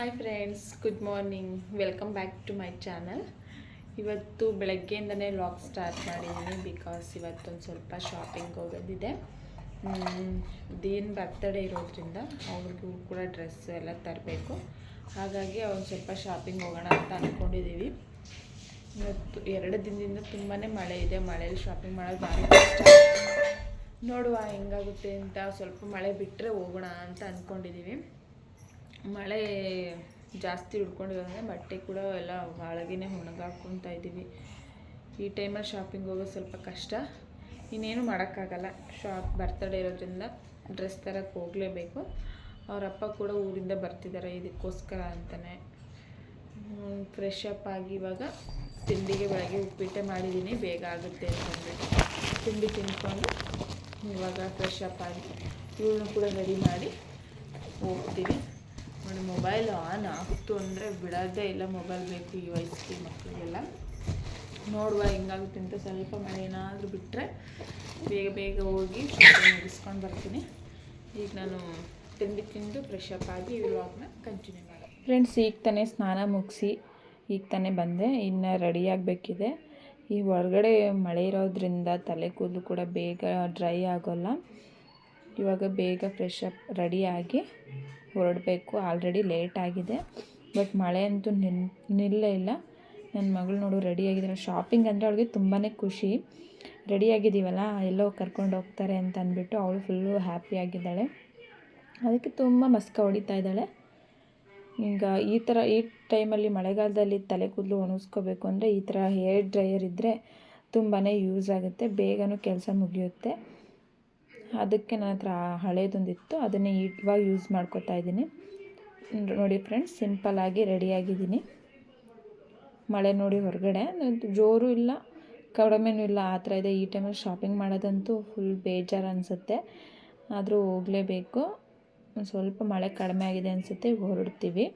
Hi friends good morning welcome back to my channel ಇವತ್ತು ಬೆಳಗ್ಗೆಯಿಂದನೇ vlog start ಮಾಡಿದ್ದೀನಿ because ಇವತ್ತೊಂದು ಸ್ವಲ್ಪ ಶಾಪಿಂಗ್ ಹೋಗೋದಿದೆ. ದೇನ್ ಬರ್ತಡೇ ಇರೋದ್ರಿಂದ ಅವ್ರಿಗೂ ಕೂಡ ಡ್ರೆಸ್ ಎಲ್ಲ ತರಬೇಕು. ಹಾಗಾಗಿ ಅವ್ರು ಸ್ವಲ್ಪ ಶಾಪಿಂಗ್ ಹೋಗೋಣ ಅಂತ ಅಂದ್ಕೊಂಡಿದ್ದೀವಿ ಇವತ್ತು ಎರಡು ದಿನದಿಂದ ತುಂಬಾ ಮಳೆ ಇದೆ. ಮಳೆಯಲ್ಲಿ ಶಾಪಿಂಗ್ ಮಾಡೋದು ಭಾರಿ ಕಷ್ಟ ನೋಡುವ ಹೆಂಗಾಗುತ್ತೆ ಅಂತ ಸ್ವಲ್ಪ ಮಳೆ ಬಿಟ್ಟರೆ ಹೋಗೋಣ ಅಂತ ಅಂದ್ಕೊಂಡಿದ್ದೀವಿ ಮಳೆ ಜಾಸ್ತಿ ಹಿಡ್ಕೊಂಡಿರೋದ್ರೆ ಬಟ್ಟೆ ಕೂಡ ಎಲ್ಲ ಹಾಳಾಗಿಯೇ ಒಣಗಾಕ್ಕೊತಾ ಇದ್ದೀವಿ. ಈ ಟೈಮಲ್ಲಿ ಶಾಪಿಂಗ್ ಹೋಗೋದು ಸ್ವಲ್ಪ ಕಷ್ಟ. ಇನ್ನೇನು ಮಾಡೋಕ್ಕಾಗಲ್ಲ. ಶಾಪ್ ಬರ್ತಡೇ ಇರೋದ್ರಿಂದ ಡ್ರೆಸ್ ತರಕ್ಕೆ ಹೋಗಲೇಬೇಕು. ಅವರಪ್ಪ ಕೂಡ ಊರಿಂದ ಬರ್ತಿದ್ದಾರೆ ಇದಕ್ಕೋಸ್ಕರ ಅಂತಲೇ ಫ್ರೆಶ್ ಅಪ್ ಆಗಿ ಇವಾಗ ತಿಂಡಿಗೆ ಬೆಳಗ್ಗೆ ಉಪ್ಪಿಟ್ಟೆ ಮಾಡಿದ್ದೀನಿ. ಬೇಗ ಆಗುತ್ತೆ ಅಂತಂದರೆ ತಿಂಡಿ ತಿಂದ್ಕೊಂಡು ಇವಾಗ ಫ್ರೆಶ್ ಅಪ್ ಆಗಿ ಇವಳನ್ನು ಕೂಡ ರೆಡಿ ಮಾಡಿ ಹೋಗ್ತೀವಿ. ನೋಡಿ ಮೊಬೈಲ್ ಆನ್ ಆಗ್ತು ಅಂದರೆ ಬಿಡೋದೇ ಇಲ್ಲ ಮೊಬೈಲ್ ಬೇಕು ಈ ವಯಸ್ಸಿಗೆ ಮಕ್ಕಳಿಗೆಲ್ಲ. ನೋಡುವ ಹೆಂಗಾಗುತ್ತೆ ಅಂತ ಸ್ವಲ್ಪ ಮಳೆ ಏನಾದರೂ ಬಿಟ್ಟರೆ ಬೇಗ ಬೇಗ ಹೋಗಿ ಮುಗಿಸ್ಕೊಂಡು ಬರ್ತೀನಿ. ಈಗ ನಾನು ತಿಂಡಿ ತಿಂದು ಫ್ರೆಶ್ ಅಪ್ ಆಗಿ ಇವಾಗನ ಕಂಟಿನ್ಯೂ ಮಾಡಿ ಫ್ರೆಂಡ್ಸ್ ಈಗ ತಾನೇ ಸ್ನಾನ ಮುಗಿಸಿ, ಈಗ ತಾನೇ ಬಂದೆ. ಇನ್ನು ರೆಡಿ ಆಗಬೇಕಿದೆ. ಈ ಹೊರಗಡೆ ಮಳೆ ಇರೋದ್ರಿಂದ ತಲೆ ಕೂದಲು ಕೂಡ ಬೇಗ ಡ್ರೈ ಆಗೋಲ್ಲ. ಇವಾಗ ಬೇಗ ಫ್ರೆಶ್ ಅಪ್ ರೆಡಿಯಾಗಿ ಹೊರಡಬೇಕು. ಆಲ್ರೆಡಿ ಲೇಟ್ ಆಗಿದೆ. ಬಟ್ ಮಳೆ ಅಂತೂ ನಿನ್, ನಿಲ್ಲೇ ಇಲ್ಲ. ನನ್ನ ಮಗಳು ನೋಡು ರೆಡಿಯಾಗಿದ್ದಾಳೆ ಶಾಪಿಂಗ್ ಅಂದರೆ ಅವಳಿಗೆ ತುಂಬಾ ಖುಷಿ. ರೆಡಿಯಾಗಿದ್ದೀವಲ್ಲ ಎಲ್ಲೋ ಕರ್ಕೊಂಡು ಹೋಗ್ತಾರೆ ಅಂತ ಅಂದ್ಬಿಟ್ಟು ಅವಳು ಫುಲ್ಲು ಹ್ಯಾಪಿಯಾಗಿದ್ದಾಳೆ ಅದಕ್ಕೆ ತುಂಬ ಮಸ್ಕ ಹೊಡಿತಾ ಇದ್ದಾಳೆ. ಈಗ ಈ ಥರ ಈ ಟೈಮಲ್ಲಿ ಮಳೆಗಾಲದಲ್ಲಿ ತಲೆ ಕೂದಲು ಒಣಗಿಸ್ಕೋಬೇಕು ಅಂದರೆ ಈ ಥರ ಹೇರ್ ಡ್ರೈಯರ್ ಇದ್ದರೆ ತುಂಬಾ ಯೂಸ್ ಆಗುತ್ತೆ. ಬೇಗನೂ ಕೆಲಸ ಮುಗಿಯುತ್ತೆ. ಅದಕ್ಕೆ ನನ್ನ ಹತ್ರ ಹಳೇದೊಂದಿತ್ತು. ಅದನ್ನೇ ಇವಾಗ ಯೂಸ್ ಮಾಡ್ಕೋತಾ ಇದ್ದೀನಿ. ನೋಡಿ ಫ್ರೆಂಡ್ಸ್ ಸಿಂಪಲ್ಲಾಗಿ ರೆಡಿಯಾಗಿದ್ದೀನಿ ಮಳೆ ನೋಡಿ ಹೊರಗಡೆ. ಜೋರು ಇಲ್ಲ, ಕಡಿಮೆನೂ ಇಲ್ಲ. ಆ ಥರ ಇದೆ. ಈ ಟೈಮಲ್ಲಿ ಶಾಪಿಂಗ್ ಮಾಡೋದಂತೂ ಫುಲ್ ಬೇಜಾರು ಅನಿಸುತ್ತೆ. ಆದರೂ ಹೋಗಲೇಬೇಕು. ಸ್ವಲ್ಪ ಮಳೆ ಕಡಿಮೆ ಆಗಿದೆ ಅನಿಸುತ್ತೆ ಹೊರಡ್ತೀವಿ.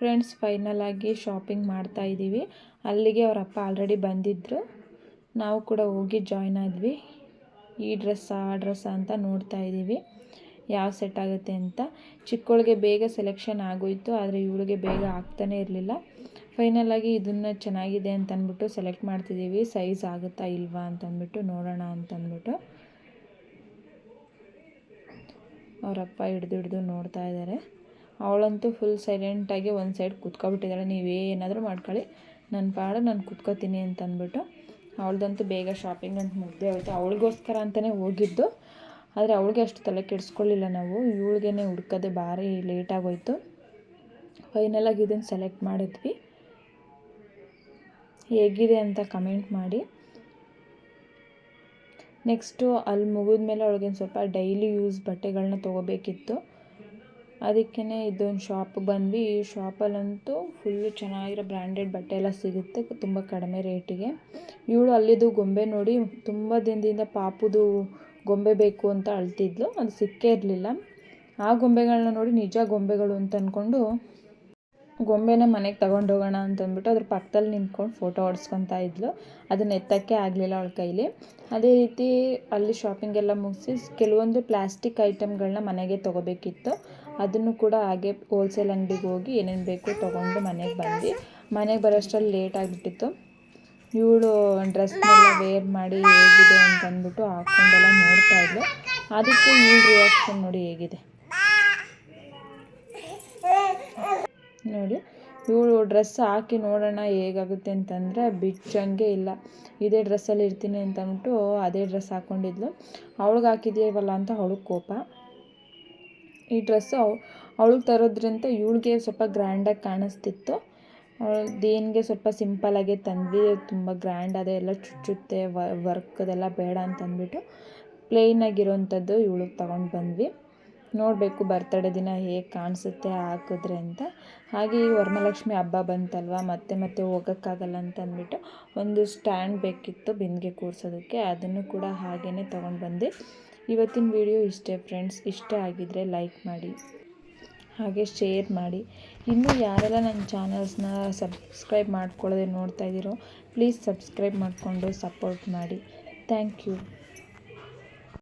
ಫ್ರೆಂಡ್ಸ್ ಫೈನಲಾಗಿ ಶಾಪಿಂಗ್ ಮಾಡ್ತಾ ಇದ್ದೀವಿ. ಅಲ್ಲಿಗೆ ಅವರಪ್ಪ ಆಲ್ರೆಡಿ ಬಂದಿದ್ದರು ನಾವು ಕೂಡ ಹೋಗಿ ಜಾಯ್ನ್ ಆದ್ವಿ. ಈ ಡ್ರೆಸ್ ಆ ಡ್ರೆಸ್ ಅಂತ ನೋಡ್ತಾ ಇದ್ದೀವಿ. ಯಾವ ಸೆಟ್ ಆಗುತ್ತೆ ಅಂತ. ಚಿಕ್ಕವಳಿಗೆ ಬೇಗ ಸೆಲೆಕ್ಷನ್ ಆಗೋಯಿತು, ಆದರೆ ಇವಳಿಗೆ ಬೇಗ ಆಗ್ತಾನೇ ಇರಲಿಲ್ಲ. ಫೈನಲಾಗಿ ಇದನ್ನು ಚೆನ್ನಾಗಿದೆ ಅಂತ ಅಂದ್ಬಿಟ್ಟು ಸೆಲೆಕ್ಟ್ ಮಾಡ್ತಿದ್ದೀವಿ. ಸೈಜ್ ಆಗುತ್ತಾ ಇಲ್ವಾ ಅಂತಂದ್ಬಿಟ್ಟು ನೋಡೋಣ ಅಂತಂದ್ಬಿಟ್ಟು ಅವರಪ್ಪ ಹಿಡ್ದು ಹಿಡ್ದು ನೋಡ್ತಾ ಇದ್ದಾರೆ. ಅವಳಂತೂ ಫುಲ್ ಸೈಲೆಂಟಾಗಿ ಒಂದು ಸೈಡ್ ಕುತ್ಕೊಬಿಟ್ಟಿದ್ದಾಳೆ. ನೀವೇನಾದರೂ ಮಾಡ್ಕೊಳ್ಳಿ. ನನ್ನ ಪಾಡು, ನಾನು ಕುತ್ಕೋತೀನಿ ಅಂತ ಅಂದ್ಬಿಟ್ಟು ಅವಳದಂತೂ ಬೇಗ ಶಾಪಿಂಗ್ ಅಂತ ಮುಗ್ದೇ ಹೋಯ್ತು. ಅವಳಿಗೋಸ್ಕರ ಅಂತಲೇ ಹೋಗಿದ್ದು. ಆದರೆ ಅವಳಿಗೆ ಅಷ್ಟು ತಲೆ ಕೆಡಿಸ್ಕೊಳ್ಳಿಲ್ಲ ನಾವು. ಇವಳಿಗೆ ಹುಡ್ಕೋದೆ ಭಾರಿ ಲೇಟಾಗೋಯ್ತು ಫೈನಲಾಗಿ ಇದನ್ನು ಸೆಲೆಕ್ಟ್ ಮಾಡಿದ್ವಿ. ಹೇಗಿದೆ ಅಂತ ಕಮೆಂಟ್ ಮಾಡಿ. ನೆಕ್ಸ್ಟು ಅಲ್ಲಿ ಮುಗಿದ್ಮೇಲೆ ಅವಳಿಗೆ ಸ್ವಲ್ಪ ಡೈಲಿ ಯೂಸ್ ಬಟ್ಟೆಗಳನ್ನ ತೊಗೋಬೇಕಿತ್ತು. ಅದಕ್ಕೇ ಇದೊಂದು ಶಾಪ್ ಬಂದ್ವಿ. ಈ ಶಾಪಲ್ಲಂತೂ ಫುಲ್ಲು ಚೆನ್ನಾಗಿರೋ ಬ್ರ್ಯಾಂಡೆಡ್ ಬಟ್ಟೆ ಎಲ್ಲ ಸಿಗುತ್ತೆ, ತುಂಬ ಕಡಿಮೆ ರೇಟಿಗೆ ಇವಳು ಅಲ್ಲಿದ್ದು ಗೊಂಬೆ ನೋಡಿ ತುಂಬ ದಿನದಿಂದ ಪಾಪುದು ಗೊಂಬೆ ಬೇಕು ಅಂತ ಅಳ್ತಿದ್ಲು, ಅದು ಸಿಕ್ಕೇ ಇರಲಿಲ್ಲ. ಆ ಗೊಂಬೆಗಳನ್ನ ನೋಡಿ ನಿಜ ಗೊಂಬೆಗಳು ಅಂತ ಅಂದ್ಕೊಂಡು ಗೊಂಬೆನ ಮನೆಗೆ ತಗೊಂಡೋಗೋಣ ಅಂತಂದ್ಬಿಟ್ಟು ಅದ್ರ ಪಕ್ಕದಲ್ಲಿ ನಿಂತ್ಕೊಂಡು ಫೋಟೋ ಹೊಡ್ಸ್ಕೊತಾ ಇದ್ಲು. ಅದನ್ನ ಎತ್ತಕ್ಕೆ ಆಗಲಿಲ್ಲ ಅವಳ ಕೈಲಿ. ಅದೇ ರೀತಿ ಅಲ್ಲಿ ಶಾಪಿಂಗ್ ಎಲ್ಲ ಮುಗಿಸಿ, ಕೆಲವೊಂದು ಪ್ಲಾಸ್ಟಿಕ್ ಐಟಮ್ಗಳನ್ನ ಮನೆಗೆ ತೊಗೋಬೇಕಿತ್ತು. ಅದನ್ನು ಕೂಡ ಹಾಗೆ ಹೋಲ್ಸೇಲ್ ಅಂಗಡಿಗೆ ಹೋಗಿ ಏನೇನು ಬೇಕು ತೊಗೊಂಡು ಮನೆಗೆ ಬಂದು ಮನೆಗೆ ಬರೋಷ್ಟರಲ್ಲಿ ಲೇಟ್ ಆಗಿಬಿಟ್ಟಿತ್ತು. ಇವಳು ಡ್ರೆಸ್ನೆಲ್ಲ ವೇರ್ ಮಾಡಿ ಹೇಗಿದೆ ಅಂತ ಅಂದ್ಬಿಟ್ಟು ಹಾಕ್ಕೊಂಡೆಲ್ಲ ನೋಡ್ತಾ ಇದ್ಲು. ಅದಕ್ಕೆ ಇವಳು ರಿಯಾಕ್ಷನ್ ನೋಡಿ ಹೇಗಿದೆ. ನೋಡಿ, ಇವಳು ಡ್ರೆಸ್ ಹಾಕಿ ನೋಡೋಣ ಹೇಗಾಗುತ್ತೆ ಅಂತಂದರೆ ಬಿಚ್ಚಂಗೆ ಇಲ್ಲ. ಇದೇ ಡ್ರೆಸ್ಸಲ್ಲಿ ಇರ್ತೀನಿ ಅಂತಂದ್ಬಿಟ್ಟು ಅದೇ ಡ್ರೆಸ್ ಹಾಕ್ಕೊಂಡಿದ್ಲು ಅವಳಿಗೆ ಹಾಕಿದ್ಯಾವಲ್ಲ ಅಂತ ಅವಳಿಗೆ ಕೋಪ. ಈ ಡ್ರೆಸ್ಸು ಅವಳಿಗೆ ತರೋದ್ರಿಂದ ಇವಳಿಗೆ ಸ್ವಲ್ಪ ಗ್ರ್ಯಾಂಡಾಗಿ ಕಾಣಿಸ್ತಿತ್ತು. ದೇನಿಗೆ ಸ್ವಲ್ಪ ಸಿಂಪಲಾಗೆ ತಂದ್ವಿ, ತುಂಬ ಗ್ರ್ಯಾಂಡ್ ಎಲ್ಲ ಚುಚ್ಚುತ್ತೆ ವರ್ಕ್ ಅದೆಲ್ಲ ಬೇಡ ಅಂತ ಅಂದ್ಬಿಟ್ಟು ಪ್ಲೇನಾಗಿರೋವಂಥದ್ದು ಇವಳಿಗೆ ತಗೊಂಡು ಬಂದ್ವಿ. ನೋಡಬೇಕು ಬರ್ತಡೇ ದಿನ ಹೇಗೆ ಕಾಣಿಸುತ್ತೆ ಹಾಕಿದ್ರೆ ಅಂತ. ಹಾಗೆ ಈ ವರಮಹಾಲಕ್ಷ್ಮಿ ಹಬ್ಬ ಬಂತಲ್ವ, ಮತ್ತೆ ಮತ್ತೆ ಹೋಗೋಕ್ಕಾಗಲ್ಲ ಅಂತ ಅಂದ್ಬಿಟ್ಟು ಒಂದು ಸ್ಟ್ಯಾಂಡ್ ಬೇಕಿತ್ತು ಬಿಂದಿಗೆ ಕೂರಿಸೋದಕ್ಕೆ, ಅದನ್ನು ಕೂಡ ಹಾಗೇ ತೊಗೊಂಡು ಬಂದು ಇವತ್ತಿನ ವಿಡಿಯೋ ಇಷ್ಟೇ ಫ್ರೆಂಡ್ಸ್. ಇಷ್ಟ ಆಗಿದ್ದರೆ ಲೈಕ್ ಮಾಡಿ, ಹಾಗೆ ಶೇರ್ ಮಾಡಿ. ಇನ್ನೂ ಯಾರೆಲ್ಲ ನನ್ನ ಚಾನಲ್ಸ್ನ ಸಬ್ಸ್ಕ್ರೈಬ್ ಮಾಡ್ಕೊಳ್ಳೋದೇ ನೋಡ್ತಾ ಇದ್ದೀರೋ, ಪ್ಲೀಸ್ ಸಬ್ಸ್ಕ್ರೈಬ್ ಮಾಡಿಕೊಂಡು ಸಪೋರ್ಟ್ ಮಾಡಿ. Thank you.